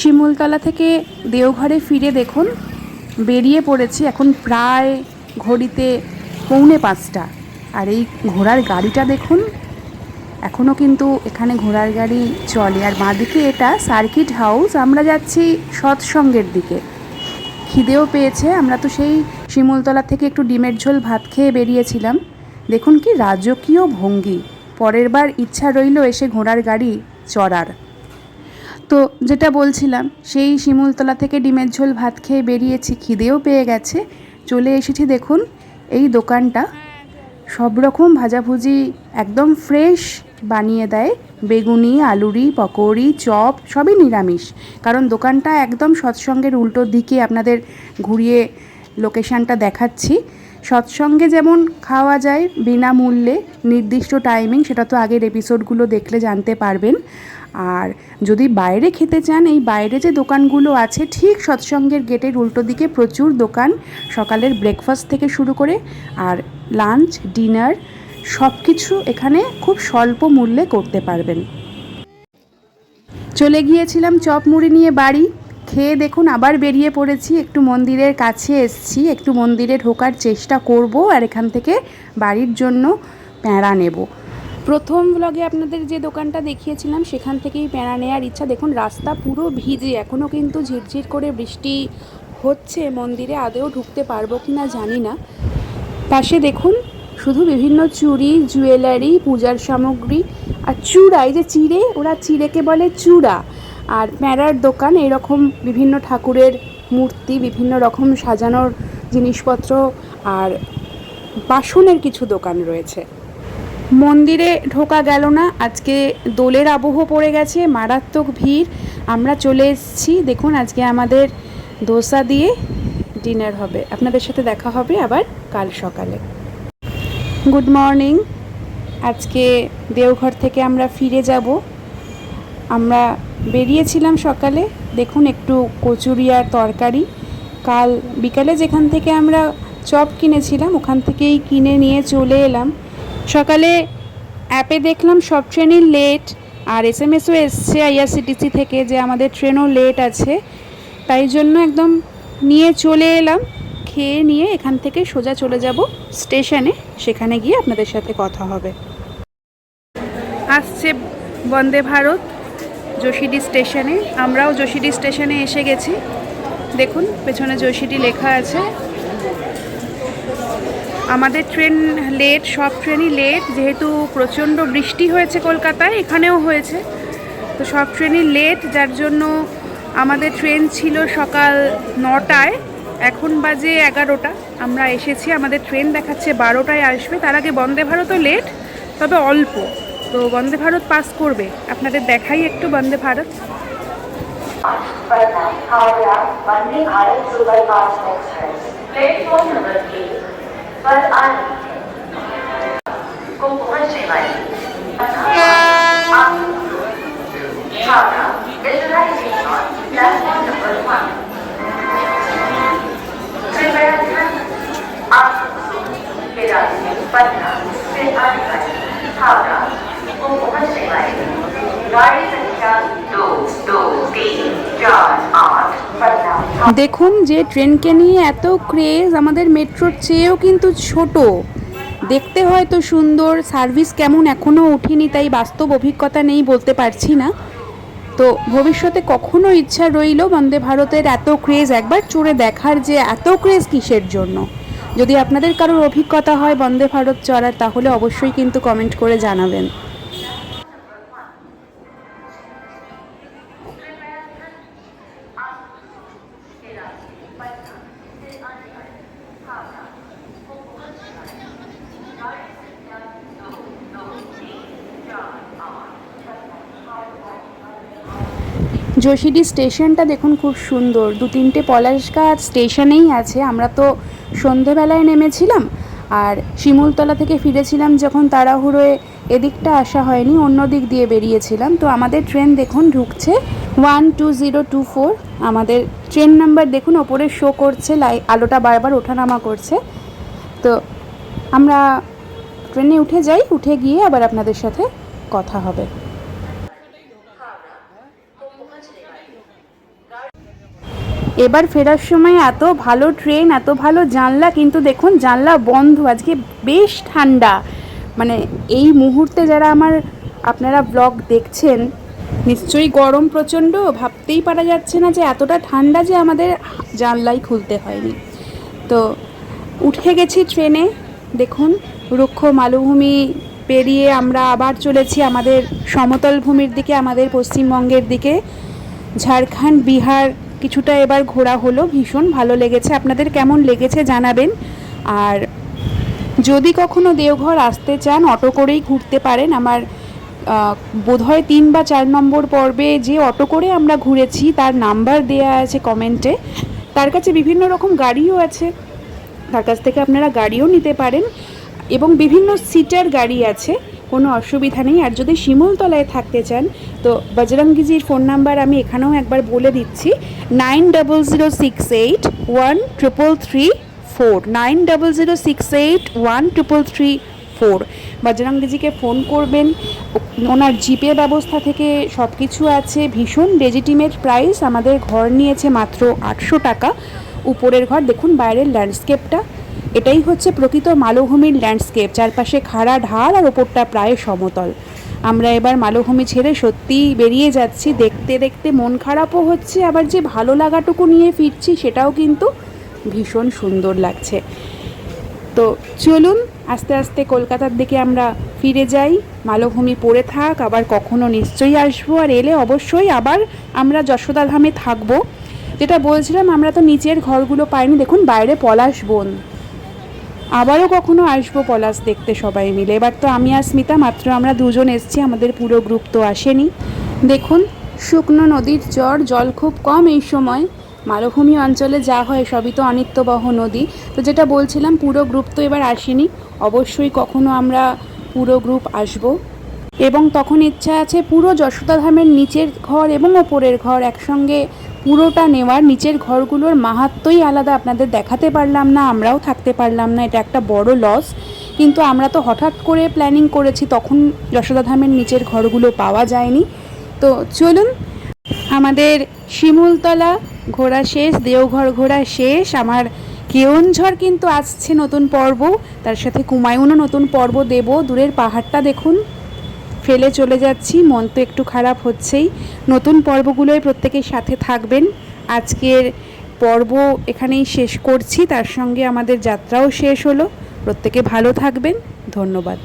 শিমুলতলা থেকে দেওঘরে ফিরে দেখুন, বেরিয়ে পড়েছি এখন প্রায় ঘড়িতে পৌনে পাঁচটা। আর এই ঘোড়ার গাড়িটা দেখুন এখনও কিন্তু এখানে ঘোড়ার গাড়ি চলে। আর বাঁদিকে এটা সার্কিট হাউস, আমরা যাচ্ছি সৎসঙ্গের দিকে। খিদেও পেয়েছে, আমরা তো সেই শিমুলতলা থেকে একটু ডিমের ঝোল ভাত খেয়ে বেরিয়েছিলাম। দেখুন কি রাজকীয় ভঙ্গি, পরের বার ইচ্ছা রইল এসে ঘোড়ার গাড়ি চড়ার। তো যেটা বলছিলাম, সেই শিমুলতলা থেকে ডিমের ঝোল ভাত খেয়ে বেরিয়েছি, খিদেও পেয়ে গেছে। চলে এসেছি দেখুন, এই দোকানটা। সব রকম ভাজাভুজি একদম ফ্রেশ বানিয়ে দেয়। বেগুনি, আলুরি, পকৌড়ি, চপ, সবই নিরামিষ। কারণ দোকানটা একদম সৎসঙ্গের উল্টো দিকে আপনাদের ঘুরিয়ে লোকেশানটা দেখাচ্ছি। সৎসঙ্গে যেমন খাওয়া যায় বিনামূল্যে, নির্দিষ্ট টাইমিং সেটা তো আগের এপিসোডগুলো দেখলে জানতে পারবেন। আর যদি বাইরে খেতে চান, এই বাইরে যে দোকানগুলো আছে, ঠিক সৎসঙ্গের গেটের উল্টো দিকে প্রচুর দোকান। সকালের ব্রেকফাস্ট থেকে শুরু করে আর লাঞ্চ ডিনার সব কিছু এখানে খুব স্বল্প মূল্যে করতে পারবেন। চলে গিয়েছিলাম চপ মুড়ি নিয়ে বাড়ি। খেয়ে দেখুন আবার বেরিয়ে পড়েছি, একটু মন্দিরের কাছে এসছি, একটু মন্দিরে ঢোকার চেষ্টা করব আর এখান থেকে বাড়ির জন্য প্যাঁড়া নেব। প্রথম ব্লগে আপনাদের যে দোকানটা দেখিয়েছিলাম, সেখান থেকেই প্যাঁড়া নেওয়ার ইচ্ছা। দেখুন, রাস্তা পুরো ভিজে এখনও কিন্তু ঝিরঝির করে বৃষ্টি হচ্ছে মন্দিরে আদেও ঢুকতে পারব কি না জানি না। পাশে দেখুন, শুধু বিভিন্ন চুড়ি, জুয়েলারি, পূজার সামগ্রী আর চূড়া, এই যে চিড়ে, ওরা চিড়েকে বলে চূড়া। আর প্যাঁড়ার দোকান, এরকম বিভিন্ন ঠাকুরের মূর্তি, বিভিন্ন রকম সাজানোর জিনিসপত্র আর বাসনের কিছু দোকান রয়েছে। মন্দিরে ঢোকা গেল না। আজকে দোলের আবহ পড়ে গেছে, মারাত্মক ভিড়। আমরা চলে এসেছি। দেখুন, আজকে আমাদের দোসা দিয়ে ডিনার হবে। আপনাদের সাথে দেখা হবে আবার কাল সকালে। Good morning. আজকে দেওঘর থেকে আমরা ফিরে যাব। আমরা বেরিয়েছিলাম সকালে। দেখুন, একটু কচুরি আর তরকারি। কাল বিকালে যেখান থেকে আমরা চপ কিনেছিলাম, ওখান থেকেই কিনে নিয়ে চলে এলাম। সকালে অ্যাপে দেখলাম সব ট্রেনই লেট আর এস এম এসও এসছে আইআরসিটিসি থেকে যে আমাদের ট্রেনও লেট আছে। তাই জন্য একদম নিয়ে চলে এলাম, খেয়ে নিয়ে এখান থেকে সোজা চলে যাব স্টেশনে, সেখানে গিয়ে আপনাদের সাথে কথা হবে। আসছে বন্দে ভারত যোশীডি স্টেশনে, আমরাও যোশীডি স্টেশনে এসে গেছি। দেখুন, পেছনে যোশীডি লেখা আছে। আমাদের ট্রেন লেট সব ট্রেনই লেট যেহেতু প্রচণ্ড বৃষ্টি হয়েছে কলকাতায়, এখানেও হয়েছে। তো সব ট্রেনই লেট যার জন্য আমাদের ট্রেন ছিল সকাল নটায়। এখন বাজে এগারোটা। আমরা এসেছি, আমাদের ট্রেন দেখাচ্ছে বারোটায় আসবে। তার আগে বন্দে ভারতও লেট তবে অল্প। তো বন্দে ভারত পাস করবে। আপনাদের দেখাই একটু Vande Bharat. Howrah Vande Bharat superfast express platform number Guys and cats, dogs, dogs, game, jazz. দেখুন যে ট্রেনকে নিয়ে এত ক্রেজ আমাদের মেট্রোর চেয়েও কিন্তু ছোট। দেখতে হয়তো সুন্দর সার্ভিস কেমন এখনও উঠিনি তাই বাস্তব অভিজ্ঞতা নেই বলতে পারছি না। তো ভবিষ্যতে কখনো ইচ্ছা রইল বন্দে ভারতের এত ক্রেজ একবার চড়ে দেখার যে এত ক্রেজ কিসের জন্য? যদি আপনাদের কারোর অভিজ্ঞতা হয় বন্দে ভারত চড়ার, তাহলে অবশ্যই কিন্তু কমেন্ট করে জানাবেন। যোশীডি স্টেশনটা দেখুন খুব সুন্দর। দু তিনটে পলাশ গাছ স্টেশনেই আছে। আমরা তো সন্ধেবেলায় নেমেছিলাম আর শিমুলতলা থেকে ফিরেছিলাম যখন তাড়াহুড়োয় এদিকটা আসা হয়নি, অন্য দিক দিয়ে বেরিয়েছিলাম। তো আমাদের ট্রেন দেখুন ঢুকছে one two zero two four. আমাদের ট্রেন নাম্বার দেখুন, ওপরে শো করছে, লাই, আলোটা বারবার ওঠানামা করছে। তো আমরা ট্রেনে উঠে যাই, উঠে গিয়ে আবার আপনাদের সাথে কথা হবে। এবার ফেরার সময় এত ভালো ট্রেন, এত ভালো জানলা, কিন্তু দেখুন জানলা বন্ধ, আজকে বেশ ঠান্ডা। মানে এই মুহূর্তে যারা আমার, আপনারা ব্লগ দেখছেন, নিশ্চয়ই গরম প্রচণ্ড, ভাবতেই পারা যাচ্ছে না যে এতটা ঠান্ডা যে আমাদের জানলাই খুলতে হয়নি। তো উঠে গেছি ট্রেনে, দেখুন রুক্ষ মালভূমি পেরিয়ে আমরা আবার চলেছি আমাদের সমতল ভূমির দিকে, আমাদের পশ্চিমবঙ্গের দিকে। ঝাড়খণ্ড, বিহার কিছুটা এবার ঘোরা হলো। ভীষণ ভালো লেগেছে। আপনাদের কেমন লেগেছে জানাবেন। আর যদি কখনো দেওঘর আসতে চান, অটো করেই ঘুরতে পারেন। আমার বোধহয় তিন বা চার নম্বর পর্বে যে অটো করে আমরা ঘুরেছি, তার নাম্বার দেয়া আছে কমেন্টে। তার কাছে বিভিন্ন রকম গাড়িও আছে। তার কাছ থেকে আপনারা গাড়িও নিতে পারেন। এবং বিভিন্ন সিটার গাড়ি আছে। কোনো অসুবিধা নেই। আর যদি শিমুলতলায় থাকতে চান, তো বজরঙ্গিজির ফোন নাম্বার আমি এখানেও একবার বলে দিচ্ছি। Nine double zero six eight one triple three four. Nine double zero six eight one triple three four. বজরঙ্গিজিকে phone করবেন। ওনার জিপে ব্যবস্থা থেকে সব কিছু আছে। ভীষণ লেজিটিমেট প্রাইস। আমাদের ঘর নিয়েছে মাত্র আটশো টাকা। উপরের ঘর, দেখুন বাইরের ল্যান্ডস্কেপটা। এটাই হচ্ছে প্রকৃত মালভূমির ল্যান্ডস্কেপ, চারপাশে খাড়া ঢাল আর ওপরটা প্রায় সমতল। আমরা এবার মালভূমি ছেড়ে সত্যিই বেরিয়ে যাচ্ছি। দেখতে দেখতে মন খারাপও হচ্ছে, আবার যে ভালো লাগাটুকু নিয়ে ফিরছি সেটাও কিন্তু ভীষণ সুন্দর লাগছে। তো চলুন, আস্তে আস্তে কলকাতার দিকে আমরা ফিরে যাই। মালভূমি পড়ে থাক, আবার কখনো নিশ্চয়ই আসব। আর এলে অবশ্যই আবার আমরা যশোদা ধামে থাকব। যেটা বলছিলাম, আমরা তো নিচের ঘরগুলো পাইনি। দেখুন, বাইরে পলাশ বন। আবারও কখনো আসব পলাশ দেখতে সবাই মিলে। এবার তো আমি আর স্মিতা মাত্র আমরা দুজন এসছি, আমাদের পুরো গ্রুপ তো আসেনি। দেখুন, শুকনো নদীর চর, জল খুব কম এই সময়। মালভূমি অঞ্চলে যা হয় সবই তো অনিত্যবহ নদী। তো যেটা বলছিলাম, পুরো গ্রুপ তো এবার আসেনি। অবশ্যই কখনো আমরা পুরো গ্রুপ আসব। এবং তখন ইচ্ছা আছে পুরো যশোদা ধামের নিচের ঘর এবং ওপরের ঘর একসঙ্গে পুরোটা নেওয়ার নিচের ঘরগুলোর মাহাত্মই আলাদা, আপনাদের দেখাতে পারলাম না, আমরাও থাকতে পারলাম না, এটা একটা বড় লস কিন্তু আমরা তো হঠাৎ করে প্ল্যানিং করেছি, তখন যশোদা ধামের নিচের ঘরগুলো পাওয়া যায়নি। তো চলুন, আমাদের শিমুলতলা ঘোরা শেষ, দেওঘর ঘোরা শেষ, আমার কেওনঝড় কিন্তু আসছে নতুন পর্ব, তার সাথে কুমায়ুনও নতুন পর্ব দেব, দূরের পাহাড়টা দেখুন। ফেলে চলে যাচ্ছি, মন তো একটু খারাপ হচ্ছেই। নতুন পর্বগুলোয় প্রত্যেকের সাথে থাকবেন। আজকের পর্ব এখানেই শেষ করছি, তার সঙ্গে আমাদের যাত্রাও শেষ হলো। প্রত্যেকে ভালো থাকবেন, ধন্যবাদ।